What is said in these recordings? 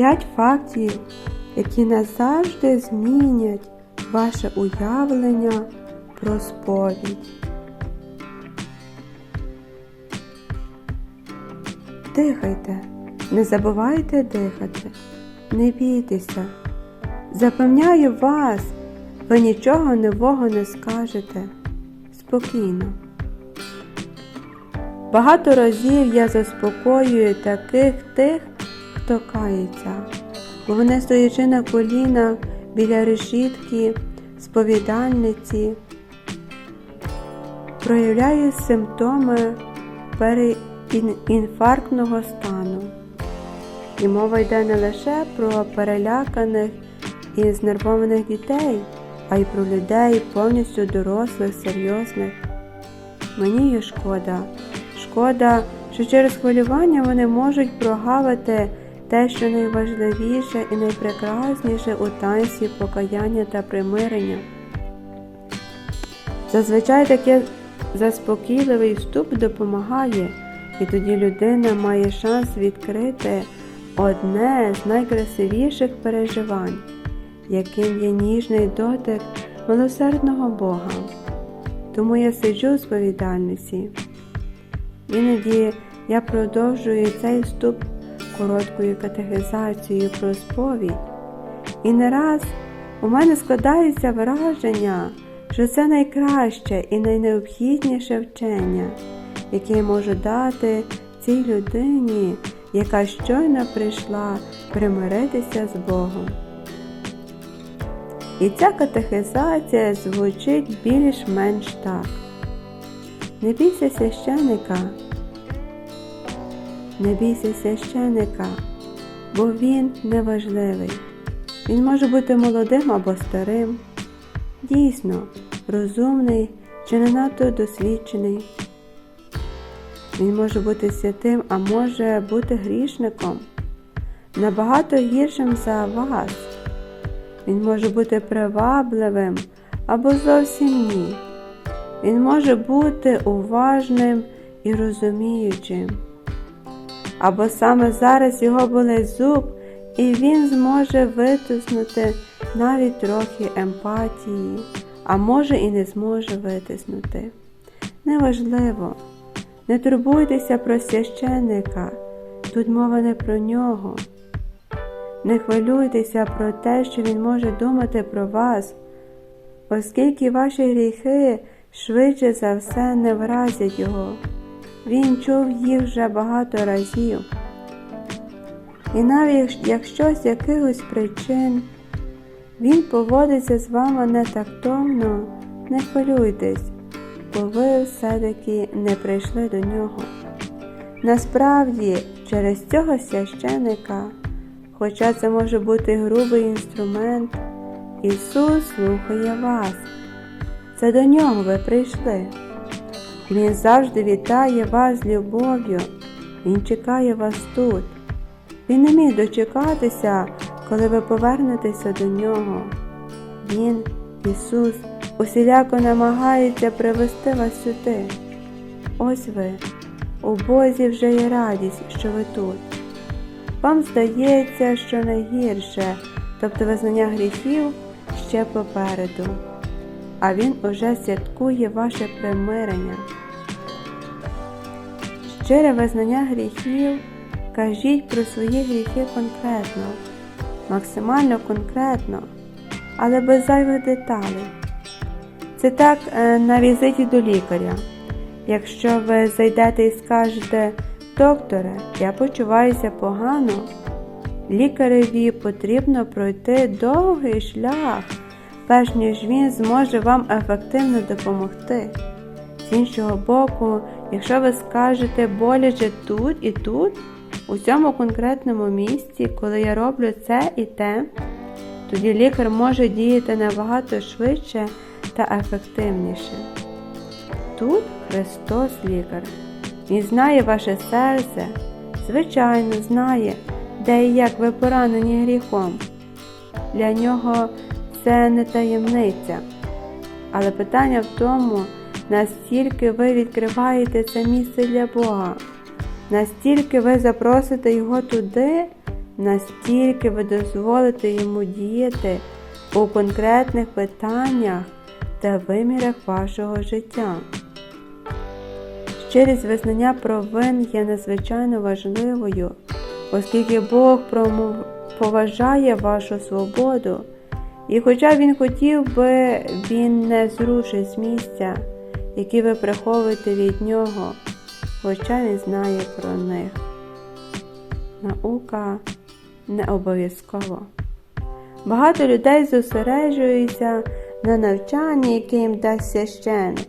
П'ять фактів, які назавжди змінять ваше уявлення про сповідь. Дихайте, не забувайте дихати, не бійтеся. Запевняю вас, ви нічого нового не скажете. Спокійно. Багато разів я заспокоюю таких тих, хто кається, бо вони стоячи на колінах біля решітки, сповідальниці, проявляють симптоми переінфарктного стану. І мова йде не лише про переляканих і знервованих дітей, а й про людей повністю дорослих, серйозних. Мені є шкода. Шкода, що через хвилювання вони можуть прогавити те, що найважливіше і найпрекрасніше у танці покаяння та примирення. Зазвичай таке заспокійливий вступ допомагає, і тоді людина має шанс відкрити одне з найкрасивіших переживань, яким є ніжний дотик милосердного Бога. Тому я сиджу у сповідальниці. Іноді я продовжую цей вступ короткою катехизацією про сповідь, і не раз у мене складається враження, що це найкраще і найнеобхідніше вчення, яке можу дати цій людині, яка щойно прийшла примиритися з Богом. І ця катехизація звучить більш-менш так. Не бійся священика, не бійся священика, бо він неважливий. Він може бути молодим або старим, дійсно розумний чи не надто досвідчений. Він може бути святим, а може бути грішником, набагато гіршим за вас. Він може бути привабливим або зовсім ні. Він може бути уважним і розуміючим. Або саме зараз його болить зуб, і він зможе витиснути навіть трохи емпатії, а може і не зможе витиснути. Неважливо, не турбуйтеся про священника, тут мова не про нього. Не хвилюйтеся про те, що він може думати про вас, оскільки ваші гріхи швидше за все не вразять його. Він чув їх вже багато разів. І навіть якщо з якихось причин він поводиться з вами не тактовно, не хвилюйтесь, бо ви все-таки не прийшли до нього. Насправді, через цього священика, хоча це може бути грубий інструмент, Ісус слухає вас. Це до нього ви прийшли. Він завжди вітає вас з любов'ю, Він чекає вас тут. Він не міг дочекатися, коли ви повернетеся до нього. Він, Ісус, усіляко намагається привести вас сюди. Ось ви, у Бозі вже є радість, що ви тут. Вам здається, що найгірше, тобто визнання гріхів ще попереду, а Він уже святкує ваше примирення. Щире визнання гріхів, кажіть про свої гріхи конкретно, максимально конкретно, але без зайвих деталей. Це так е, на візиті до лікаря. Якщо ви зайдете і скажете, докторе, я почуваюся погано, лікареві потрібно пройти довгий шлях, перш ніж він зможе вам ефективно допомогти. З іншого боку, якщо ви скажете боляче тут і тут, у цьому конкретному місці, коли я роблю це і те, тоді лікар може діяти набагато швидше та ефективніше. Тут Христос лікар. Він знає ваше серце, звичайно, знає, де і як ви поранені гріхом. Для нього це не таємниця. Але питання в тому, настільки ви відкриваєте це місце для Бога, настільки ви запросите Його туди, настільки ви дозволите йому діяти у конкретних питаннях та вимірах вашого життя. Щирість визнання провин є надзвичайно важливою, оскільки Бог поважає вашу свободу, і хоча Він хотів би, Він не зрушить з місця, які ви приховуєте від нього, хоча Він знає про них. Наука не обов'язково. Багато людей зосереджуються на навчанні, яке їм дасть священик.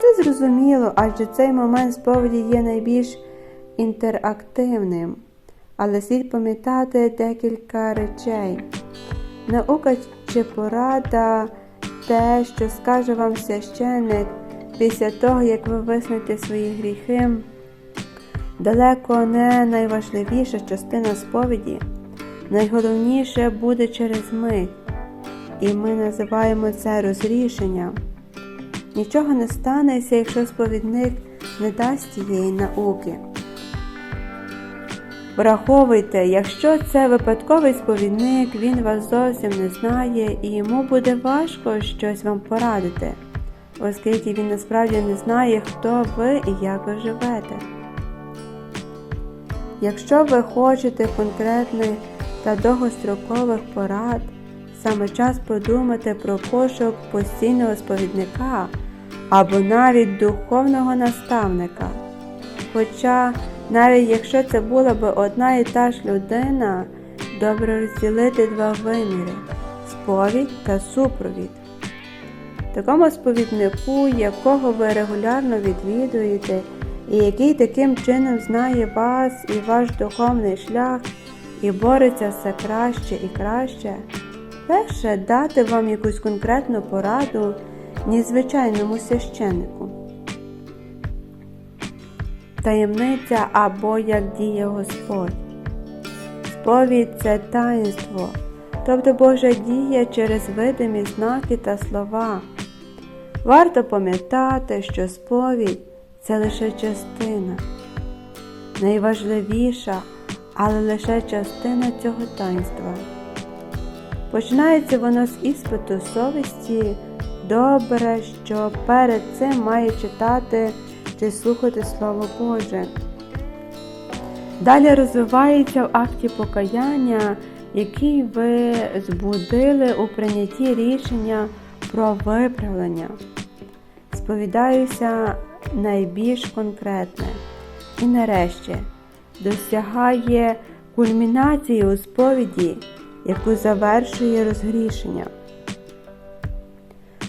Це зрозуміло, адже цей момент сповіді є найбільш інтерактивним, але слід пам'ятати декілька речей. Наука чи порада те, що скаже вам священик після того, як ви висните свої гріхи, далеко не найважливіша частина сповіді. Найголовніше буде через мить, і ми називаємо це розрішенням. Нічого не станеться, якщо сповідник не дасть цієї науки. Враховуйте, якщо це випадковий сповідник, він вас зовсім не знає і йому буде важко щось вам порадити, оскільки він насправді не знає, хто ви і як ви живете. Якщо ви хочете конкретних та довгострокових порад, саме час подумати про пошук постійного сповідника або навіть духовного наставника. Хоча, навіть якщо це була би одна і та ж людина, добре розділити два виміри сповідь та супровід. Такому сповіднику, якого ви регулярно відвідуєте, і який таким чином знає вас і ваш духовний шлях, і бореться все краще і краще, легше дати вам якусь конкретну пораду, ніж звичайному священнику. Таємниця або як діє Господь. Сповідь це таїнство, тобто Божа дія через видимі знаки та слова. Варто пам'ятати, що сповідь це лише частина, найважливіша, але лише частина цього таїнства. Починається воно з іспиту совісті. Добре, що перед цим має читати чи слухати Слово Боже. Далі розвивається в акті покаяння, який ви збудили у прийнятті рішення про виправлення. Сповідаюся найбільш конкретне. І нарешті досягає кульмінації у сповіді, яку завершує розгрішення.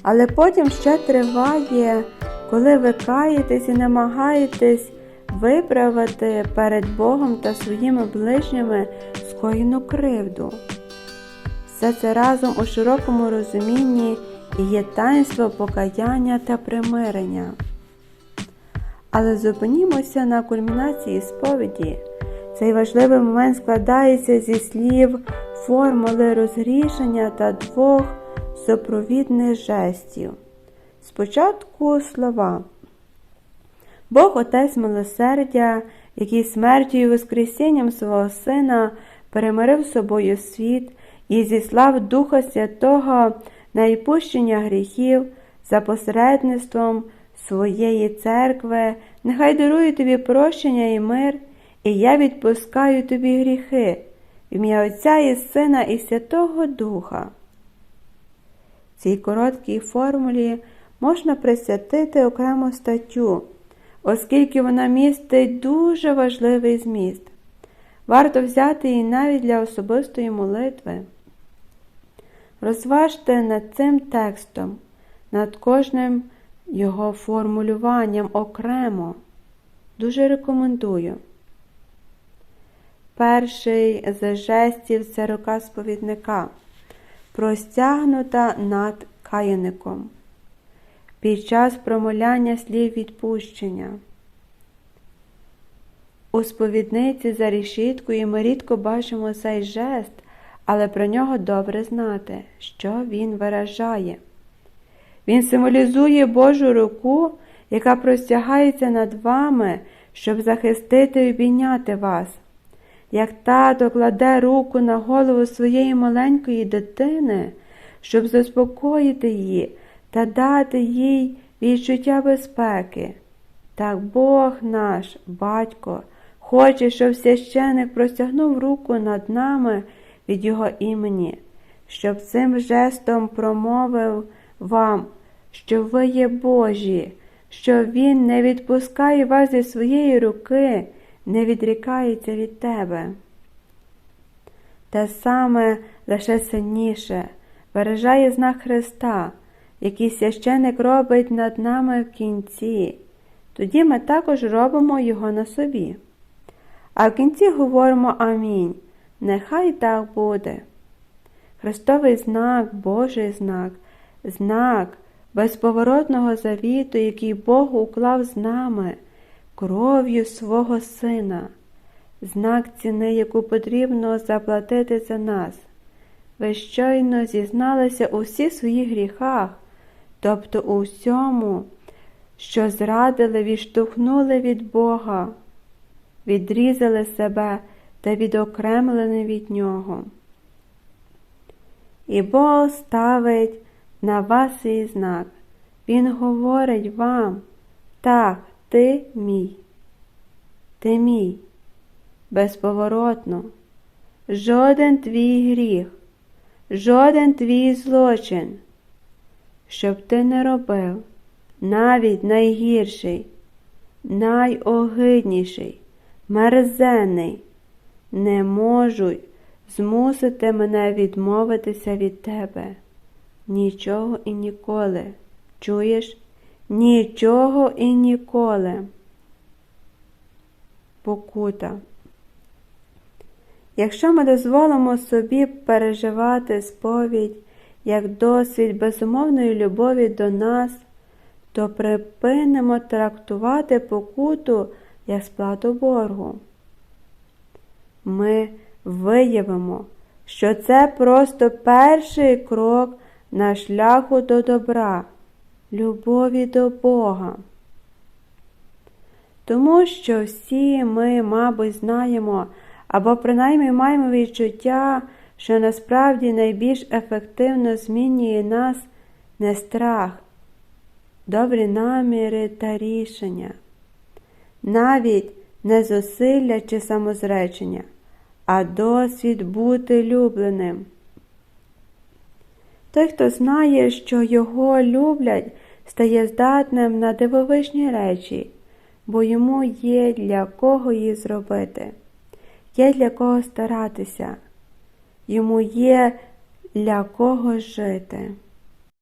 Але потім ще триває, коли ви каєтесь і намагаєтесь виправити перед Богом та своїми ближніми скоєну кривду. Все це разом у широкому розумінні і є таїнство покаяння та примирення. Але зупинімося на кульмінації сповіді. Цей важливий момент складається зі слів формули розрішення та двох супровідних жестів. Спочатку слова. Бог Отець милосердя, який смертю і воскресінням свого Сина перемирив собою світ і зіслав Духа Святого на відпущення гріхів за посередництвом своєї церкви, нехай дарує тобі прощення і мир, і я відпускаю тобі гріхи, в ім'я Отця і Сина і Святого Духа. Цій короткій формулі можна присвятити окрему статтю, оскільки вона містить дуже важливий зміст. Варто взяти її навіть для особистої молитви. Розважте над цим текстом, над кожним його формулюванням окремо. Дуже рекомендую. Перший з жестів це рука сповідника, простягнута над каяником. Під час промоляння слів відпущення. У сповідниці за решіткою ми рідко бачимо цей жест, але про нього добре знати, що він виражає. Він символізує Божу руку, яка простягається над вами, щоб захистити і обійняти вас. як тато кладе руку на голову своєї маленької дитини, щоб заспокоїти її та дати їй відчуття безпеки. Так Бог наш, батько, хоче, щоб священик простягнув руку над нами від Його імені, щоб цим жестом промовив вам, що ви є Божі, що Він не відпускає вас зі своєї руки, не відрікається від тебе. Те саме лише сильніше виражає знак Христа, який священик робить над нами в кінці. Тоді ми також робимо його на собі. А в кінці говоримо Амінь. Нехай так буде. Христовий знак, Божий знак, знак безповоротного завіту, який Бог уклав з нами, кров'ю свого Сина, знак ціни, яку потрібно заплатити за нас. Ви щойно зізналися у всіх своїх гріхах, тобто у всьому, що зрадили, відштовхнули від Бога, відрізали себе та відокремлені від Нього. І Бог ставить на вас свій знак. Він говорить вам, так, ти мій, ти мій, безповоротно, жоден твій гріх, жоден твій злочин, щоб ти не робив, навіть найгірший, найогидніший, мерзенний, не можуть змусити мене відмовитися від тебе. Нічого і ніколи. Чуєш? Нічого і ніколи. Покута. Якщо ми дозволимо собі переживати сповідь як досвід безумовної любові до нас, то припинимо трактувати покуту як сплату боргу. Ми виявимо, що це просто перший крок на шляху до добра, любові до Бога. Тому що всі ми, мабуть, знаємо або принаймні маємо відчуття, що насправді найбільш ефективно змінює нас не страх, добрі наміри та рішення, навіть не зусилля чи самозречення, а досвід бути любленим. Той, хто знає, що його люблять, стає здатним на дивовижні речі, бо йому є для кого її зробити, є для кого старатися, йому є для кого жити.